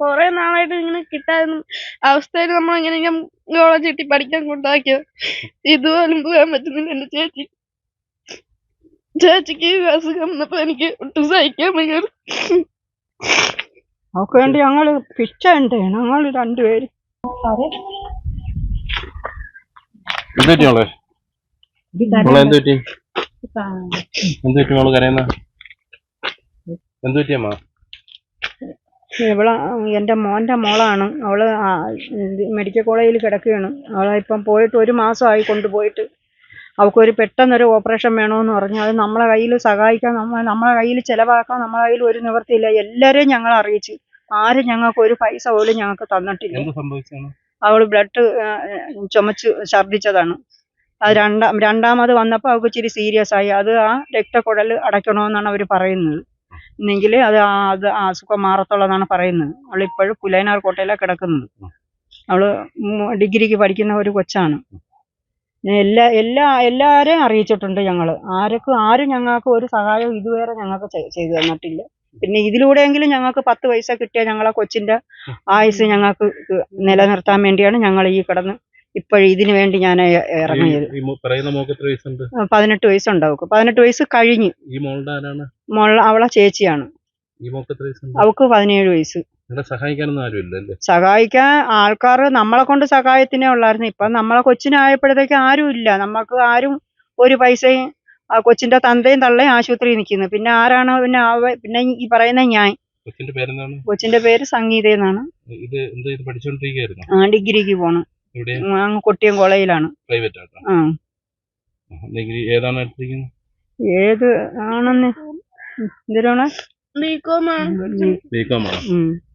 കുറെ നാളായിട്ട് ഇങ്ങനെ കിട്ടാതെ അവസ്ഥയിൽ നമ്മൾ ഇങ്ങനെ കോളേജ് കിട്ടി പഠിക്കാൻ കൊണ്ടാക്കിയത്. ഇതുപോലും പോകാൻ പറ്റുന്നില്ല എന്റെ ചേച്ചി. ചേച്ചിക്ക് അസുഖം വന്നപ്പോ എനിക്ക് ഒട്ടും സഹിക്കാൻ വയ്യ അവക്ക് വേണ്ടി ഞങ്ങൾ പിച്ച ഉണ്ട്. ഞങ്ങൾ രണ്ടുപേര് എന്ത് പറ്റി എന്ത് പറ്റി? മോൾ കരയുന്ന? എന്ത് പറ്റി അമ്മ? ഇവൾ എന്റെ മോന്റെ മോളാണ്. അവൾ ആ മെഡിക്കൽ കോളേജിൽ കിടക്കുകയാണ്. അവളെ ഇപ്പം പോയിട്ട് ഒരു മാസമായി കൊണ്ടുപോയിട്ട്. അവൾക്കൊരു പെട്ടെന്നൊരു ഓപ്പറേഷൻ വേണമെന്ന് പറഞ്ഞു അത് നമ്മളെ കയ്യിൽ സഹായിക്കാൻ നമ്മൾ നമ്മളെ കയ്യിൽ ചിലവാക്കാൻ നമ്മളെ കയ്യിൽ ഒരു നിവൃത്തിയില്ല. എല്ലാവരെയും ഞങ്ങൾ അറിയിച്ചു. ആരും ഞങ്ങൾക്ക് ഒരു പൈസ പോലും ഞങ്ങൾക്ക് തന്നിട്ടില്ല. അവൾ ബ്ലഡ് ചുമച്ച് ഛർദ്ദിച്ചതാണ്. അത് രണ്ടാം രണ്ടാമത് വന്നപ്പോൾ അവൾക്ക് ഇച്ചിരി സീരിയസ് ആയി. അത് ആ രക്തക്കുഴൽ അടയ്ക്കണമെന്നാണ് അവർ പറയുന്നത്. എന്നെങ്കിൽ അത് അത് അസുഖം മാറത്തുള്ളതാണ് പറയുന്നത്. അവൾ ഇപ്പോഴും പുലയനാർ കോട്ടയിലാണ് കിടക്കുന്നത്. അവൾ ഡിഗ്രിക്ക് പഠിക്കുന്ന ഒരു കൊച്ചാണ്. എല്ലാ എല്ലാ എല്ലാവരെയും അറിയിച്ചിട്ടുണ്ട് ഞങ്ങൾ ആർക്കും ആരും ഞങ്ങൾക്ക് ഒരു സഹായം ഇതുവരെ ഞങ്ങൾക്ക് ചെയ്തു തന്നിട്ടില്ല. പിന്നെ ഇതിലൂടെയെങ്കിലും ഞങ്ങൾക്ക് പത്ത് പൈസ കിട്ടിയ ഞങ്ങളെ കൊച്ചിന്റെ ആയുസ് ഞങ്ങൾക്ക് നിലനിർത്താൻ വേണ്ടിയാണ് ഞങ്ങൾ ഈ കിടന്ന് ഇപ്പോഴും ഇതിനു വേണ്ടി ഞാൻ ഇറങ്ങിയത്. പതിനെട്ട് വയസ്സുണ്ട്? പതിനെട്ട് വയസ്സ് കഴിഞ്ഞു. മോൾ അവളെ ചേച്ചിയാണ്. അവക്ക് പതിനേഴ് വയസ്സ്. സഹായിക്കാൻ ആൾക്കാർ നമ്മളെ കൊണ്ട് സഹായത്തിനേ ഉള്ളായിരുന്നു. ഇപ്പൊ നമ്മളെ കൊച്ചിനായപ്പോഴത്തേക്ക് ആരും ഇല്ല. നമുക്ക് ആരും ഒരു പൈസയും ആ കൊച്ചിന്റെ തന്തയും തള്ളയും ആശുപത്രിയിൽ നിൽക്കുന്നു. പിന്നെ ആരാണ്? പിന്നെ പിന്നെ ഈ പറയുന്ന ഞാൻ. കൊച്ചിന്റെ പേര് സംഗീത എന്നാണ്. ഡിഗ്രിക്ക് പോണ്. കൊട്ടിയം കോളേജിലാണ്. പ്രൈവറ്റ് ആയിട്ടാണ് ആ ഡിഗ്രി ഏതാണ് എടുത്തിരിക്കുന്നത്? ഏത് ആണെന്ന്? എന്തിനാണ്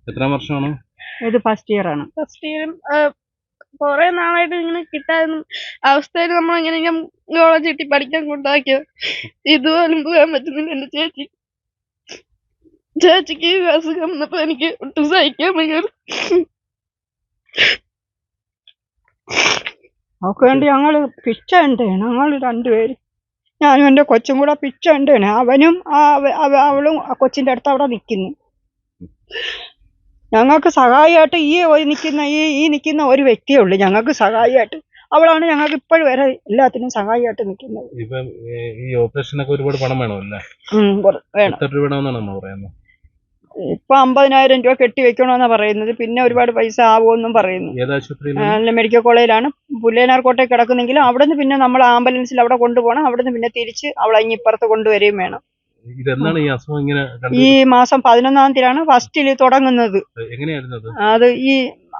എത്രാം വർഷമാണ്? ഇത് ഫസ്റ്റ് ഇയർ ആണ്. ഫസ്റ്റ് ഇയറും കുറെ നാളായിട്ട് ഇങ്ങനെ കിട്ടാതെ അവസ്ഥയിൽ നമ്മൾ ഇങ്ങനെ കോളേജ് കിട്ടി പഠിക്കാൻ കൊണ്ടാക്കിയത് ഇതുപോലും പോകാൻ പറ്റുന്നില്ല എന്റെ ചേച്ചി. ചേച്ചിക്ക് അസുഖം വന്നപ്പോ എനിക്ക് ഒട്ടും സഹിക്കാൻ വയ്യ അവക്ക് വേണ്ടി ഞങ്ങൾ പിച്ച ഉണ്ട് ഞങ്ങൾ രണ്ടുപേര് ഞാനും എന്റെ കൊച്ചും കൂടെ പിച്ച ഉണ്ട് അവനും ആ അവ- അവ- അവളും ആ കൊച്ചിന്റെ അടുത്ത് അവിടെ നിൽക്കുന്നു ഞങ്ങൾക്ക് സഹായമായിട്ട് ഈ ഒരു നിൽക്കുന്ന ഈ ഈ നിൽക്കുന്ന ഒരു വ്യക്തിയേ ഉള്ളൂ. ഞങ്ങൾക്ക് സഹായമായിട്ട് അവളാണ് ഞങ്ങൾക്ക് ഇപ്പോഴും വരെ എല്ലാത്തിനും സഹായമായിട്ട് നിൽക്കുന്നത്. ഇപ്പം ഈ ഓപ്പറേഷനൊക്കെ ഒരുപാട് പണം വേണമല്ലേ? വേണം. എത്ര രൂപ വേണമെന്നാണ് പറയുന്നത്. ഇപ്പൊ അമ്പതിനായിരം രൂപ കെട്ടി വെക്കണമെന്നാണ് പറയുന്നത്. പിന്നെ ഒരുപാട് പൈസ ആവുമെന്നും പറയുന്നു. മെഡിക്കൽ കോളേജിലാണ്. പുല്ലേനാർ കോട്ടയിൽ കിടക്കുന്നെങ്കിലും നിന്ന് പിന്നെ നമ്മൾ ആംബുലൻസിൽ അവിടെ കൊണ്ടുപോകണം. അവിടെ നിന്ന് പിന്നെ തിരിച്ച് അവളെ ഇനി ഇപ്പുറത്ത് കൊണ്ടുവരികയും വേണം. ഈ മാസം പതിനൊന്നാം തീയതിയാണ് ഫസ്റ്റിൽ തുടങ്ങുന്നത്. അത്? ഈ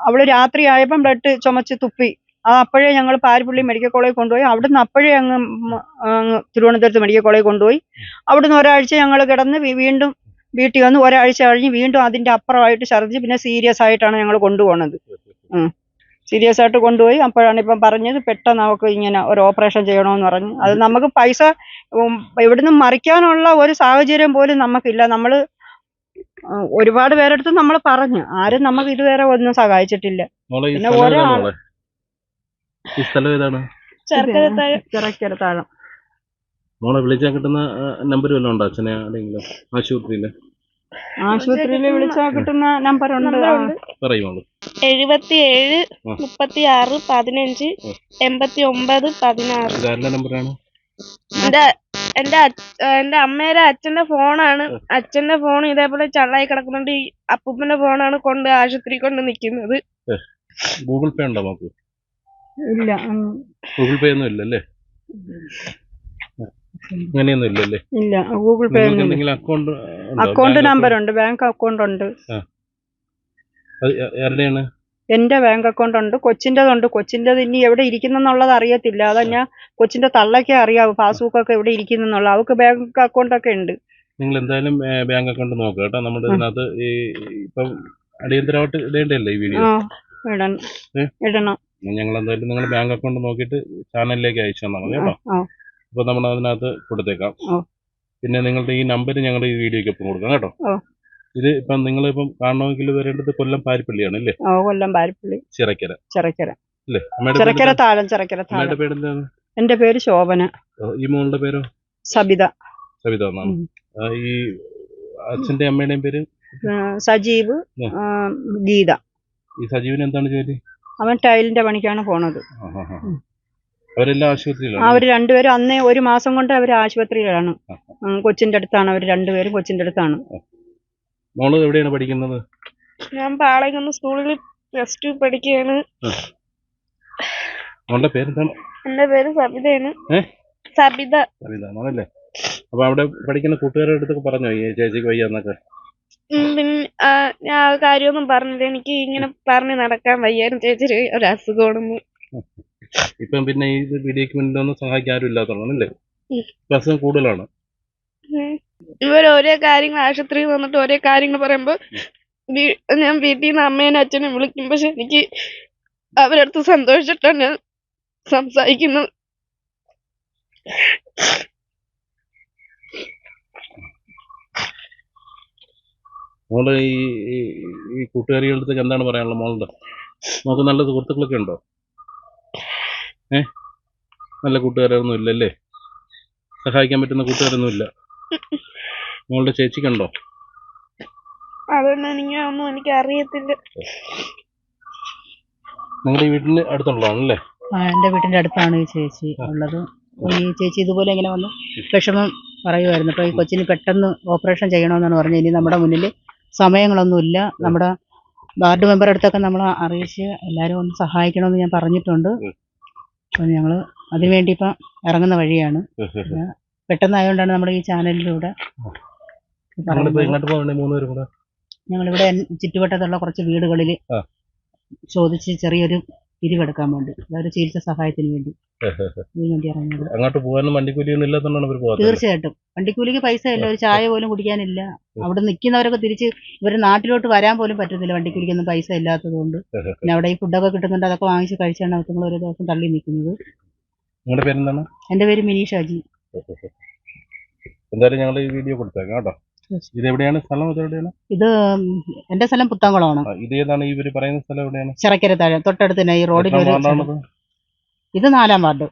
അവൾ രാത്രി ആയപ്പം ബ്ലഡ് ചുമച്ച് തുപ്പി. അത് അപ്പോഴേ ഞങ്ങൾ പാരിപ്പള്ളി മെഡിക്കൽ കോളേജിൽ കൊണ്ടുപോയി. അവിടുന്ന് അപ്പോഴേ അങ്ങ് അങ്ങ് തിരുവനന്തപുരത്ത് മെഡിക്കൽ കോളേജിൽ കൊണ്ടുപോയി. അവിടുന്ന് ഒരാഴ്ച ഞങ്ങൾ കിടന്ന് വീണ്ടും വീട്ടിൽ വന്ന് ഒരാഴ്ച കഴിഞ്ഞ് വീണ്ടും അതിന്റെ അപ്പുറമായിട്ട് ഛർദ്ദിച്ച് പിന്നെ സീരിയസ് ആയിട്ടാണ് ഞങ്ങൾ കൊണ്ടുപോകുന്നത് സീരിയസ് ആയിട്ട് കൊണ്ടുപോയി. അപ്പോഴാണ് ഇപ്പം പറഞ്ഞത് പെട്ടെന്ന് നമുക്ക് ഇങ്ങനെ ഒരു ഓപ്പറേഷൻ ചെയ്യണമെന്ന് പറഞ്ഞു. അത് നമുക്ക് പൈസ ഇവിടുന്ന് മറിക്കാനുള്ള ഒരു സാഹചര്യം പോലും നമുക്കില്ല. നമ്മൾ ഒരുപാട് പേരെടുത്ത് നമ്മൾ പറഞ്ഞു. ആരും നമുക്ക് ഇതുവരെ ഒന്നും സഹായിച്ചിട്ടില്ല. പിന്നെ ഒരാൾ- ചിറക്കര താഴം മോളെ വിളിച്ചാൽ കിട്ടുന്ന നമ്പർ വല്ലതും ഉണ്ടോ? അച്ഛനെ ആരെങ്കിലും? ആശുപത്രിയിൽ ആശുപത്രിയിൽ വിളിച്ചാൽ കിട്ടുന്ന നമ്പർ ഉണ്ട്. പറയുമോളൂ പറയും മോൾ എഴുപത്തി ഏഴ്. മുപ്പത്തി ആറ് പതിനഞ്ച് എൺപത്തി ഒമ്പത് പതിനാറ്. നമ്പറാണ് എന്റെ എന്റെ അച്ഛ- എന്റെ അമ്മയുടെ അച്ഛന്റെ ഫോണാണ്. അച്ഛന്റെ ഫോൺ ഇതേപോലെ ചള്ളായി കിടക്കുന്നുണ്ട്. ഈ അപ്പൂപ്പന്റെ ഫോണാണ് കൊണ്ട് ആശുപത്രി കൊണ്ട് നിൽക്കുന്നത് ഗൂഗിൾ പേ ഉണ്ടോ നമുക്ക് ഇല്ല. ഗൂഗിൾ പേ ഒന്നും ഇല്ലല്ലേ? അങ്ങനെയൊന്നും ഇല്ലല്ലേ? ഇല്ല. ഗൂഗിൾ പേ നിങ്ങൾക്ക് എന്തെങ്കിലും അക്കൗണ്ട് അക്കൗണ്ട് നമ്പർ ഉണ്ട്. ബാങ്ക് അക്കൗണ്ട് ഉണ്ട്. ആരുടെയാണ്? എന്റെ ബാങ്ക് അക്കൗണ്ട് ഉണ്ട്. കൊച്ചിന്റെതുണ്ട് കൊച്ചിന്റെത് ഇനി എവിടെ ഇരിക്കുന്നെന്നുള്ളത് അറിയത്തില്ല. അതാ ഞാൻ കൊച്ചിന്റെ തള്ളയ്ക്കേ അറിയാവൂ. പാസ്ബുക്ക് ഒക്കെ എവിടെ ഇരിക്കുന്നെന്നുള്ള അവൾക്ക് ബാങ്ക് അക്കൗണ്ട് ഒക്കെ ഉണ്ട്. നിങ്ങൾ എന്തായാലും ബാങ്ക് അക്കൗണ്ട് നോക്കുക കേട്ടോ. നമ്മുടെ ഇതിനകത്ത് ഈ ഇപ്പം അടിയന്തരമായിട്ട് ഇടേണ്ടല്ലേ ഈ വീഡിയോ? ആ ഇടണം. ഇടണം. ഞങ്ങൾ എന്തായാലും നിങ്ങൾ ബാങ്ക് അക്കൗണ്ട് നോക്കിയിട്ട് ചാനലിലേക്ക് അയച്ചു തന്നാൽ മതി കേട്ടോ. അപ്പൊ നമ്മൾ അതിനകത്ത് കൊടുത്തേക്കാം. പിന്നെ നിങ്ങളുടെ ഈ നമ്പർ ഞങ്ങളുടെ ഈ വീഡിയോക്ക് ഒപ്പം കൊടുക്കാം കേട്ടോ. ഇപ്പൊ നിങ്ങൾ ഇപ്പം നിങ്ങളിപ്പം കാണണമെങ്കിൽ വരേണ്ടത് കൊല്ലം പാരിപ്പള്ളിയാണ് അല്ലേ കൊല്ലം പാരിപ്പള്ളി. ചിറക്കര. ചിറക്കര. അല്ലേ? ചിറക്കര? താഴം ചിറക്കര താഴം. പേരെന്താണ് എന്റെ പേര് ശോഭന. ഈ മോളുടെ പേരോ? സബിത. സബിത എന്നാണ്. ഈ അച്ഛന്റെ അമ്മയുടെയും പേര്? സജീവ് ഗീത. ഈ സജീവിന് എന്താണ് ജോലി? അവൻ ടൈലിന്റെ പണിക്കാണ് പോണത്. അവരെല്ലാം ആശുപത്രിയിലാണ് അവർ രണ്ടുപേരും അന്നേ ഒരു മാസം കൊണ്ട് അവർ ആശുപത്രിയിലാണ്. കൊച്ചിന്റെ അടുത്താണ്. അവർ രണ്ടുപേരും കൊച്ചിന്റെ അടുത്താണ്. മോൾ എവിടെയാണ് പഠിക്കുന്നത്? ഞാൻ പാളയംകുന്ന് സ്കൂളിൽ പ്ലസ് ടു പഠിക്കുകയാണ്. മോളുടെ പേരെന്താണ്? എന്റെ പേര് സബിതയാണ്. സബിത. സബിത മോളല്ലേ? അപ്പൊ അവിടെ പഠിക്കുന്ന കൂട്ടുകാരുടെ അടുത്തൊക്കെ പറഞ്ഞോ ഈ ചേച്ചിക്ക് വയ്യാന്നൊക്കെ ഞാൻ ആ കാര്യമൊന്നും പറഞ്ഞില്ല. എനിക്ക് ഇങ്ങനെ പറഞ്ഞ് നടക്കാൻ വയ്യായിരുന്നു. ചേച്ചി ഒരു അസുഖമാണെന്ന്. ഇപ്പം പിന്നെ ഈ വീഡിയോക്ക് മുന്നിൽ ഒന്നും സഹായിക്കാൻ ആരും ഇല്ലാത്തതാണ് അല്ലേ? പ്രശ്നം കൂടുതലാണ്. ഇവർ ഓരോ കാര്യങ്ങൾ ആശുപത്രിയിൽ വന്നിട്ട് ഓരോ കാര്യങ്ങൾ പറയുമ്പോ ഞാൻ വീട്ടിൽ നിന്ന് അമ്മേനും അച്ഛനും വിളിക്കും. പക്ഷെ എനിക്ക് അവരടുത്ത് സന്തോഷിച്ചിട്ടാണ് ഞാൻ സംസാരിക്കുന്നത്. മോൾ ഈ ഈ- ഈ കൂട്ടുകാരികളുടെ അടുത്തേക്ക് എന്താണ് പറയാനുള്ളത് മോളുടെ? നമുക്ക് നല്ല സുഹൃത്തുക്കളൊക്കെ ഉണ്ടോ? ഏ? നല്ല കൂട്ടുകാരൊന്നും ഇല്ലല്ലേ? സഹായിക്കാൻ പറ്റുന്ന കൂട്ടുകാരൊന്നും ഇല്ല. മോളുടെ ചേച്ചിക്കുണ്ടോ അതൊന്നും എനിക്ക് ഒന്നും എനിക്ക് അറിയത്തില്ല നിങ്ങളുടെ വീട്ടിന് അടുത്തുള്ളതാണല്ലേ? ആ, എന്റെ വീട്ടിന്റെ അടുത്താണ് ഈ ചേച്ചി ഉള്ളത്. ഈ ചേച്ചി ഇതുപോലെ എങ്ങനെ വന്നു വിഷമം പറയുമായിരുന്നു. അപ്പോൾ ഈ കൊച്ചിന് പെട്ടെന്ന് ഓപ്പറേഷൻ ചെയ്യണമെന്നാണ് പറഞ്ഞത്. ഇനി നമ്മുടെ മുന്നിൽ സമയങ്ങളൊന്നുമില്ല നമ്മുടെ വാർഡ് മെമ്പർ അടുത്തൊക്കെ നമ്മൾ അറിയിച്ച് എല്ലാവരും ഒന്ന് സഹായിക്കണമെന്ന് ഞാൻ പറഞ്ഞിട്ടുണ്ട്. അപ്പം ഞങ്ങൾ അതിനുവേണ്ടി ഇപ്പം ഇറങ്ങുന്ന വഴിയാണ്. പെട്ടെന്നായതുകൊണ്ടാണ് നമ്മുടെ ഈ ചാനലിലൂടെ ഞങ്ങളിവിടെ ചുറ്റുവട്ടത്തുള്ള കുറച്ച് വീടുകളിൽ. ചോദിച്ച് ചെറിയൊരു പിരിവെടുക്കാൻ വേണ്ടി അതായത് ചികിത്സ സഹായത്തിന് വേണ്ടി ഇതിനു വേണ്ടി ഇറങ്ങിയത്. അങ്ങോട്ട് പോകാനും വണ്ടിക്കൂലിയൊന്നും ഇല്ലാത്തതുകൊണ്ടാണ് ഇവർ പോകാത്തത്. തീർച്ചയായിട്ടും. വണ്ടിക്കൂലിക്ക് പൈസ ഇല്ല ഒരു ചായ പോലും കുടിക്കാനില്ല. അവിടെ നിൽക്കുന്നവരൊക്കെ തിരിച്ച് ഇവർ നാട്ടിലോട്ട് വരാൻ പോലും പറ്റുന്നില്ല വണ്ടിക്കൂലിക്കൊന്നും പൈസ ഇല്ലാത്തത് കൊണ്ട് പിന്നെ അവിടെ ഈ ഫുഡൊക്കെ കിട്ടുന്നുണ്ട് അതൊക്കെ വാങ്ങിച്ച് കഴിച്ചാണ് അവത്തുങ്ങൾ ഒരു ദിവസം തള്ളി നിൽക്കുന്നത്. നിങ്ങളുടെ പേരെന്താണ്? എന്റെ പേര് മിനി ഷാജി എന്തായാലും ഞങ്ങൾ ഈ വീഡിയോ കൊടുത്തേക്കാം കേട്ടോ. ഇത് എവിടെയാണ് സ്ഥലം? ഇത് എവിടെയാണ് ഇത് എന്റെ സ്ഥലം പുത്തംകുളമാണ് ഇത് ഏതാണ് ഇവർ പറയുന്ന സ്ഥലം എവിടെയാണ്? ചിറക്കര താഴെ തൊട്ടടുത്ത് തന്നെ ഈ റോഡിൽ ഒരു ഇത് നാലാം വാർഡ്.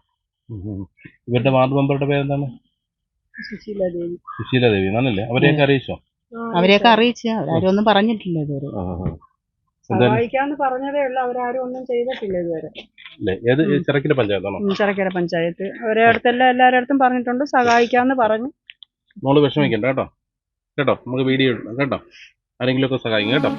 ഇവരുടെ വാർഡ് മെമ്പറുടെ പേരെന്താണ്? സുശീലാദേവി. സുശീല ദേവി എന്നാണല്ലേ അവരെയൊക്കെ അറിയിച്ചോ? അവരെയൊക്കെ അറിയിച്ചു. അവരാരും ഒന്നും പറഞ്ഞിട്ടില്ല ഇതുവരെ. സഹായിക്കാന്ന് പറഞ്ഞതേ ഉള്ളൂ. അവരാരും ഒന്നും ചെയ്തിട്ടില്ല ഇതുവരെ. അല്ലേ? ഏത് ഈ ചിറക്കിലെ പഞ്ചായത്താണോ ചിറക്കര പഞ്ചായത്ത്. അവരെ അടുത്തെല്ലാം എല്ലാവരുടെ അടുത്തും പറഞ്ഞിട്ടുണ്ട്. സഹായിക്കാന്ന് പറഞ്ഞു. മോൾ വിഷമിക്കണ്ട കേട്ടോ. കേട്ടോ? നമുക്ക് വീഡിയോ ഇടണം. കേട്ടോ? ആരെങ്കിലുമൊക്കെ സഹായിക്കും. കേട്ടോ?